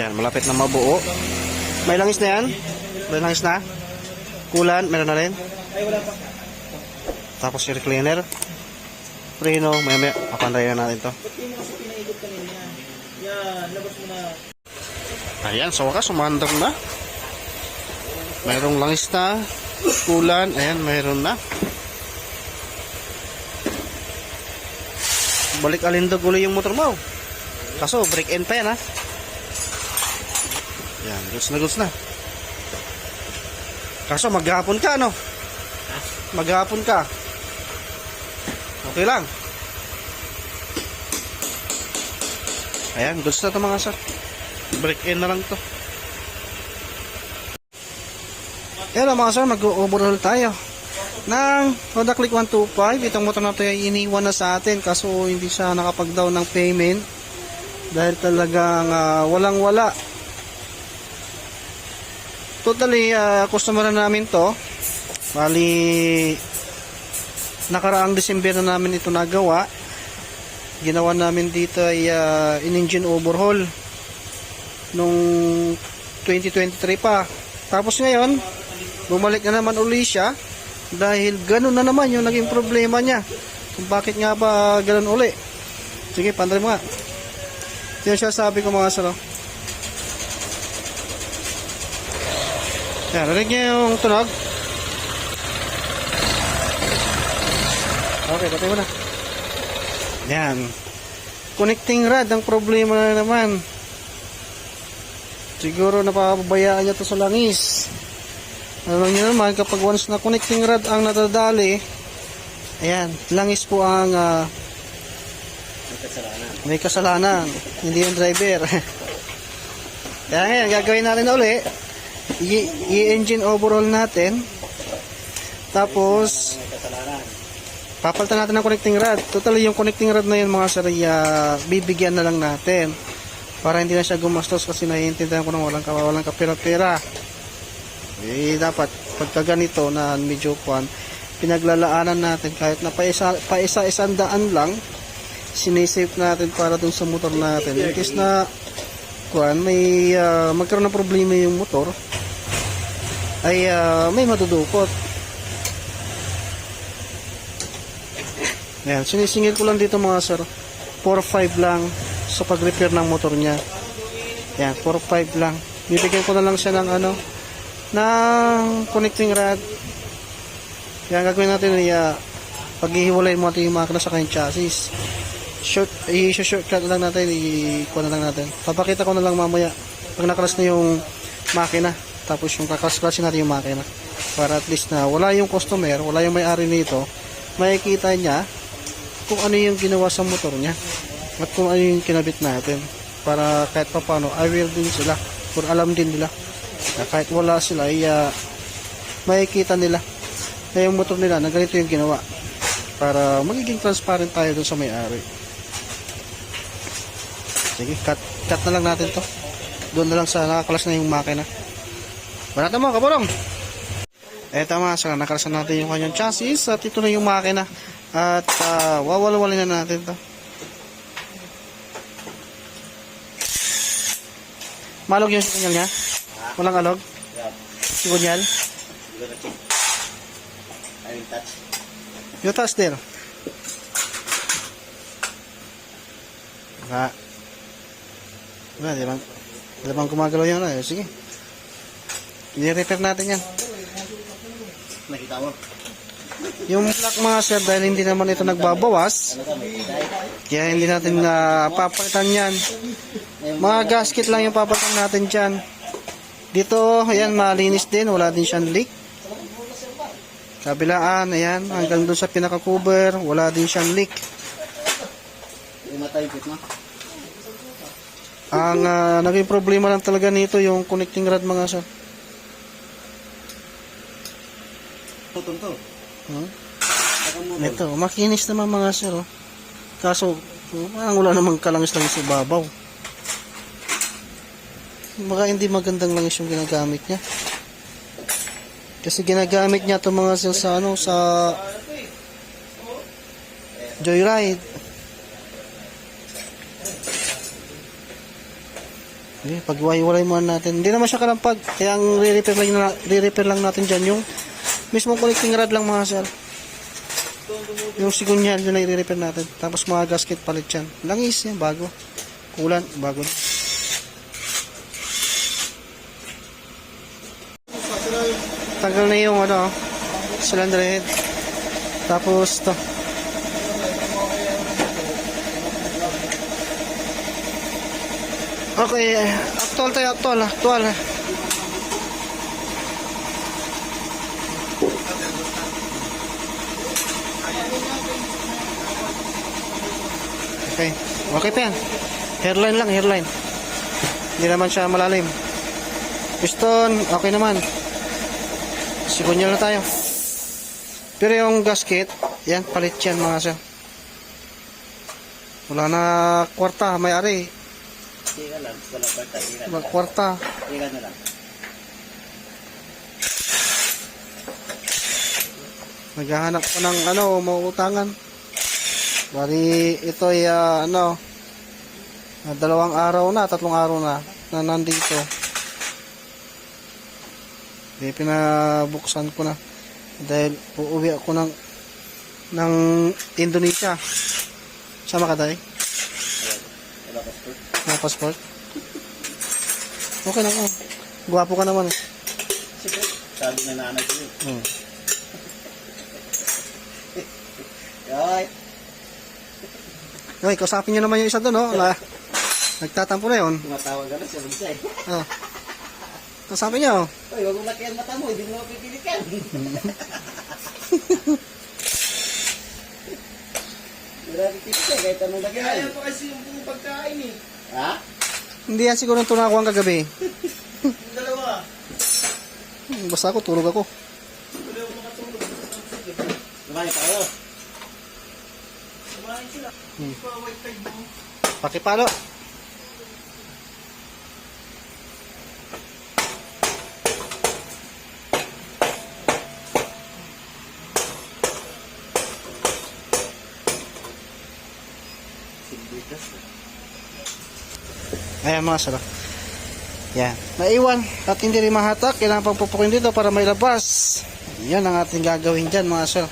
Yan, malapit na mabuo. May langis na yan? May langis na? Kulan, meron na rin? Tapos air cleaner. Preno, may may papandayan natin to. Ayan, sa wakas, umandar na. Mayroong langis na. Kulan, ayan, mayroon na. Balik alindog ulit yung motor mo. Kaso, break in pa yan ha. Yan, goods na goods na. Kaso, maghapon ka, no? Maghapon ka. Okay lang. Ayan, goods na to mga sir. Break in na lang to. Yan mga sir, mag-overhaul tayo. Nang Honda Click 125, itong motor na to ay iniwan na sa atin kaso hindi siya nakapag-down ng payment dahil talagang ah, walang wala. Totally, ah, customer na namin to. Bali, nakaraang December na namin ito nagawa. Ginawa namin dito ay ah, in-engine overhaul nung 2023 pa. Tapos ngayon, bumalik na naman uli siya dahil ganun na naman yung naging problema niya. Kung bakit nga ba ganun uli. Sige, pandray mo nga. Yan siya sabi ko mga salo. Yan, narinig niya yung tunog. Okay, patay mo na. Yan. Connecting rod ang problema na naman. Siguro napapabayaan niya to sa langis. Alam niyo naman, kapag once na connecting rod ang natadali, ayan, langis po ang ah, may kasalanan. Hindi yung driver. Kaya ngayon, gagawin natin na uli. I-engine overhaul natin. Tapos, papalitan natin ng connecting rod. Totally, yung connecting rod na yun mga sir, ah, bibigyan na lang natin. Para hindi na siya gumastos kasi naiintindihan ko na walang, walang kapira-pira. Eh, dapat, pagka ganito na medyo kwan, pinaglalaanan natin kahit na paisa, paisa isang daan lang, sinisave natin para dun sa motor natin. In case na, kwan, may ah, magkaroon ng problema yung motor, ay ah, may madudukot. Ayan, sinisingil ko lang dito mga sir. 4-5 lang sa pag-repair ng motor niya. Ayan, 4-5 lang. Bibigyan ko na lang siya ng ano, ng connecting rod. Kaya ang gagawin natin ay uh, paghihiwalay mo natin yung makina sa kanyang chassis. Short, i-shortcut lang natin, i-kuha na lang natin. Papakita ko na lang mamaya pag nakalas na yung makina. Tapos yung kaklas-klasin natin yung makina. Para at least na wala yung customer, wala yung may-ari nito, makikita niya kung ano yung ginawa sa motor niya at kung ano yung kinabit natin. Para kahit pa paano aware din sila kung alam din nila na kahit wala sila ay ah, makikita nila na yung motor nila na ganito yung ginawa. Para magiging transparent tayo dun sa may-ari. Sige cut, cut na lang natin to. Doon na lang sa nakakalas na yung makina banata mo kaborong. Eto mga sir nakalasan natin yung kanyang chassis at ito na yung makina. At uh, wawalawalin na natin to. Malog yung signal niya? Walang alog? Sigunyal yung touch there ha wala di bang di bang gumagalaw yan sige i-repair natin yan Nakita mo? Yung black mga sir, dahil hindi naman ito nagbabawas, kaya hindi natin na papalitan yan. Mga gasket lang yung papalitan natin dyan. Dito, ayan, malinis din, wala din siyang leak. Kabilaan, ayan, hanggang doon sa pinaka-cover, wala din siyang leak. Ang ah, naging problema lang talaga nito yung connecting rod mga sir. Tutong to. Hmm? Mo. Ito, makinis naman mga sir. Oh. Kaso, ang wala namang kalangis lang sa babaw. Baka hindi magandang langis yung ginagamit niya. Kasi ginagamit niya itong mga sir sa ano, sa Joyride. Okay, paghiwa-hiwalay muna natin. Hindi naman siya kalampag. Kaya ang re-repair lang, re-repair lang natin dyan yung mismong connecting rod lang mga sir. Yung sigunyal yun na i-repair natin. Tapos mga gasket palit yan. Langis yan, bago. Kulan, bago. Tanggal na yung ano, cylinder head. Tapos to. Okay, actual tayo, actual, actual. Okay, okay pa yan. Hairline lang, hairline. Hindi naman siya malalim. Piston, okay naman. Sikunyal na tayo. Pero yung gasket, yan, palit yan mga sir. Wala na kwarta, may-ari. Ika lang, wala. Ika Wala kwarta. Ika na lang. Naghahanap ko ng ano, mauutangan. Bali, ito ay ah, ano, ah, dalawang araw na, tatlong araw na, na nandito. Di pinabuksan ko na. Dahil uuwi ako ng ng Indonesia. Sama ka tayo? Wala pa sport. Mga passport? Okay lang oh. Gwapo ka naman eh. Sige. Sabi na nanay ko yun. Hmm. Yoy. Okay, kausapin nyo naman yung isa doon, no? Na, nagtatampo na yun. Tumatawag ka na siya magsay. Oh. Kausapin nyo. Uy, wag mo laki ang mata mo. Hindi mo pipilikan. Wala pipilikan kahit anong laki. Kaya pa kasi yung pong pagkain eh. Ha? Hindi yan siguro yung tunakuan kagabi. Yung dalawa. Hmm, Basta ako, tulog ako. Kumain tayo. Hmm. Pakipalo. Ayan mga sarap. Yan. Naiwan at hindi rin mahatak. Kailangan pang pupukin dito para may labas. Yan ang ating gagawin dyan mga sir.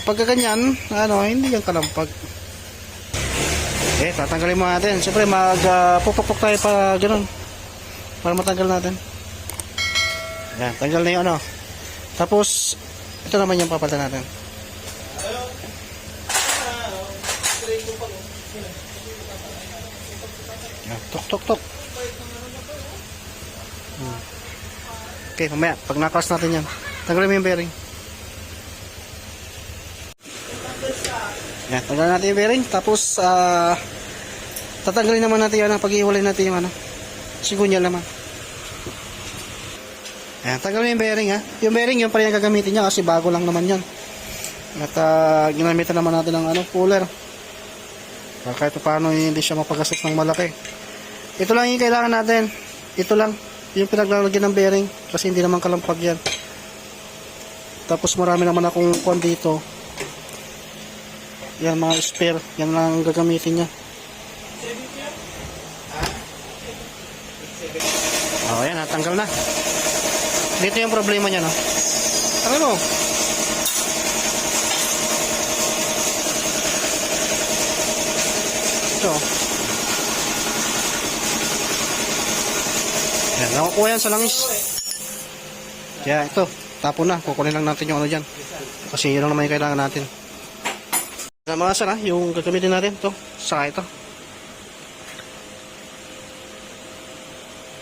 Kapag ganyan, ano, hindi yan kalampag. Eh, tatanggalin mo natin. Siyempre, mag-pupukpok tayo para ganun. Para matanggal natin. Yan, tanggal na yung ano. Tapos, ito naman yung papalitan natin. Yan, tok, tok, tok. Hmm. Okay, mamaya, pag nakas natin yan, tanggalin mo yung bearing. Yan, tanggalin natin yung bearing. Tapos, ah, tatanggalin naman natin yan pag-iwalay natin yung ano, sigunyal naman. Ayan, tanggalin yung bearing ha. Yung bearing, yung pa rin gagamitin niya kasi bago lang naman yan. At ah, ginamitan naman natin ng ano, puller. Para kahit paano hindi siya mapagastos ng malaki. Ito lang yung kailangan natin. Ito lang. Yung pinaglalagyan ng bearing. Kasi hindi naman kalampag yan. Tapos marami naman akong kon dito. Yan mga spare. Yan lang ang gagamitin niya. Oh, yan. Natanggal na. Dito yung problema niya, no? Ano? Ito. Yan, nakukuha yan sa langis. Kaya ito, tapon na. Kukunin lang natin yung ano dyan. Kasi yun lang naman yung kailangan natin. Mga sana, yung gagamitin natin, ito, saka ito.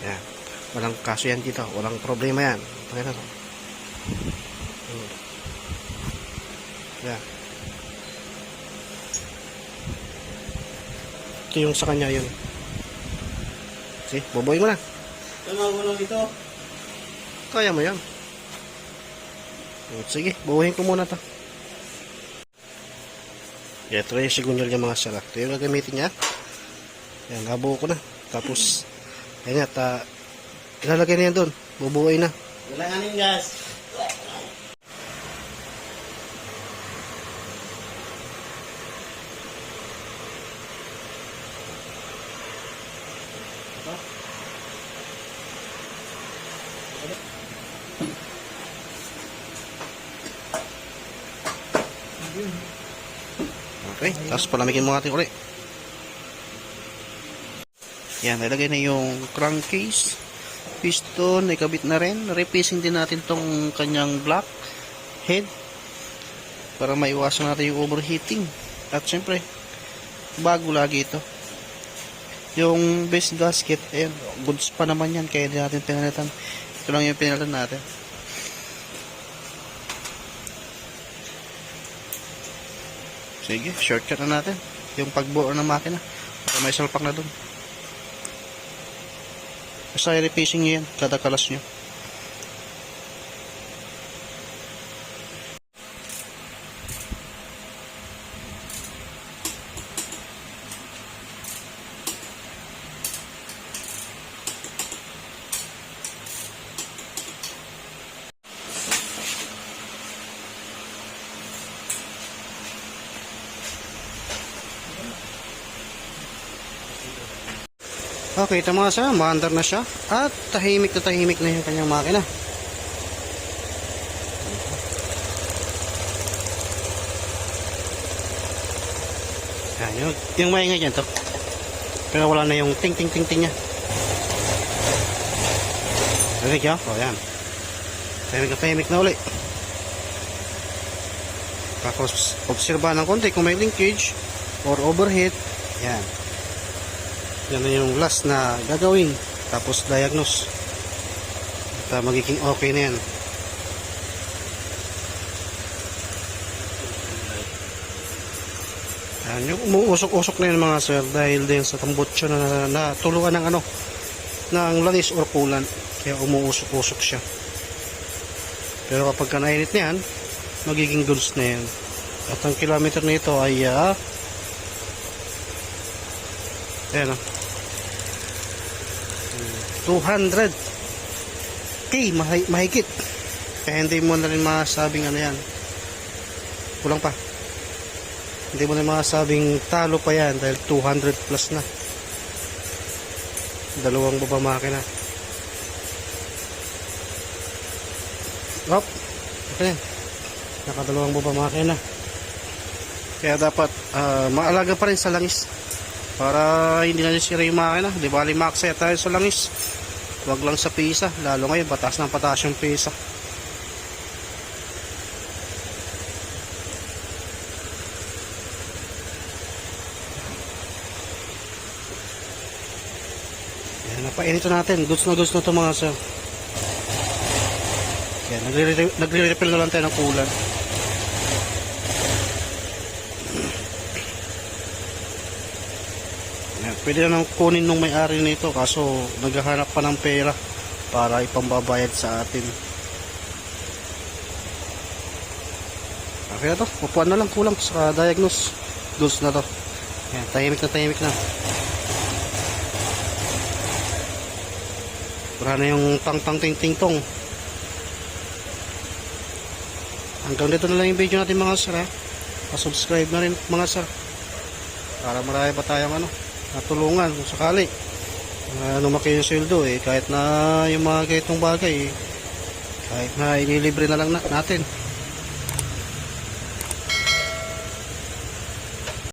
Yan. Walang kaso yan dito. Walang problema yan. Pakita to. Yan. Ito yung sa kanya yun. See, boboy mo na. Lang ito. Kaya mo yan. Sige, buuhin ko muna to. Yeah, ito na yung sigunyal niya mga sala. Ito yung gagamitin niya. Yan, nabuo ko na. Tapos, yan at uh, ilalagay na yan doon. Bubuoy na. Wala nga ning gas. Okay, tapos palamigin mo natin ulit. Yan, nilagay na yung crankcase. Piston, ikabit na rin. Replacing din natin tong kanyang block head para maiwasan natin yung overheating. At syempre, bago lagi ito. Yung base gasket, eh, goods pa naman yan, kaya di natin pinalitan. Ito lang yung pinalitan natin. Sige, shortcut na natin. Yung pagbuo ng makina. Para may salpak na dun. Basta i-repacing nyo yan, kada kalas nyo. Okay, ito mga sa, maandar na siya. At tahimik na tahimik na yung kanyang makina. Yan, yung, yung maingay dyan to. Pero wala na yung ting ting ting ting niya. Okay, kaya? O, yan. Tahimik na tahimik na uli. Tapos, obserba ng konti kung may linkage or overheat. Yan. Yan na yung last na gagawin. Tapos diagnose. At uh, magiging okay na yan. Yan, yung umuusok-usok na yun mga sir dahil din sa tambutso na, na tuluan ng ano ng langis or kulan kaya umuusok-usok siya pero kapag ka nainit na yan magiging goods na yan at ang kilometer nito ay uh, ayan o 200 K mahi- mahigit kaya hindi mo na rin masabing ano yan kulang pa hindi mo na masabing talo pa yan dahil 200 plus na dalawang baba makina Hop. Okay. Nakadalawang baba makina. Kaya dapat ah, maalaga pa rin sa langis. Para hindi na sira yung makina. Di ba max tayo sa langis. Huwag lang sa pisa. Lalo ngayon, batas ng patas yung pisa. Yan, napainito natin. Goods na goods na ito mga sir. Yan, nagre- nagre-refill na lang tayo ng kulan. Pwede na nang kunin nung may-ari nito kaso naghahanap pa ng pera para ipambabayad sa atin. Okay na to. Upuan na lang kulang sa diagnose. Goods na to. Yan, tahimik na tahimik na. Wala na yung tang-tang ting-ting-tong. Hanggang dito na lang yung video natin mga sir ha. Pa-subscribe na rin mga sir. Para marami pa tayong ano, natulungan kung sakali. Uh, lumaki yung sweldo eh. Kahit na yung mga ganitong bagay eh. Kahit na ililibre na lang na, natin.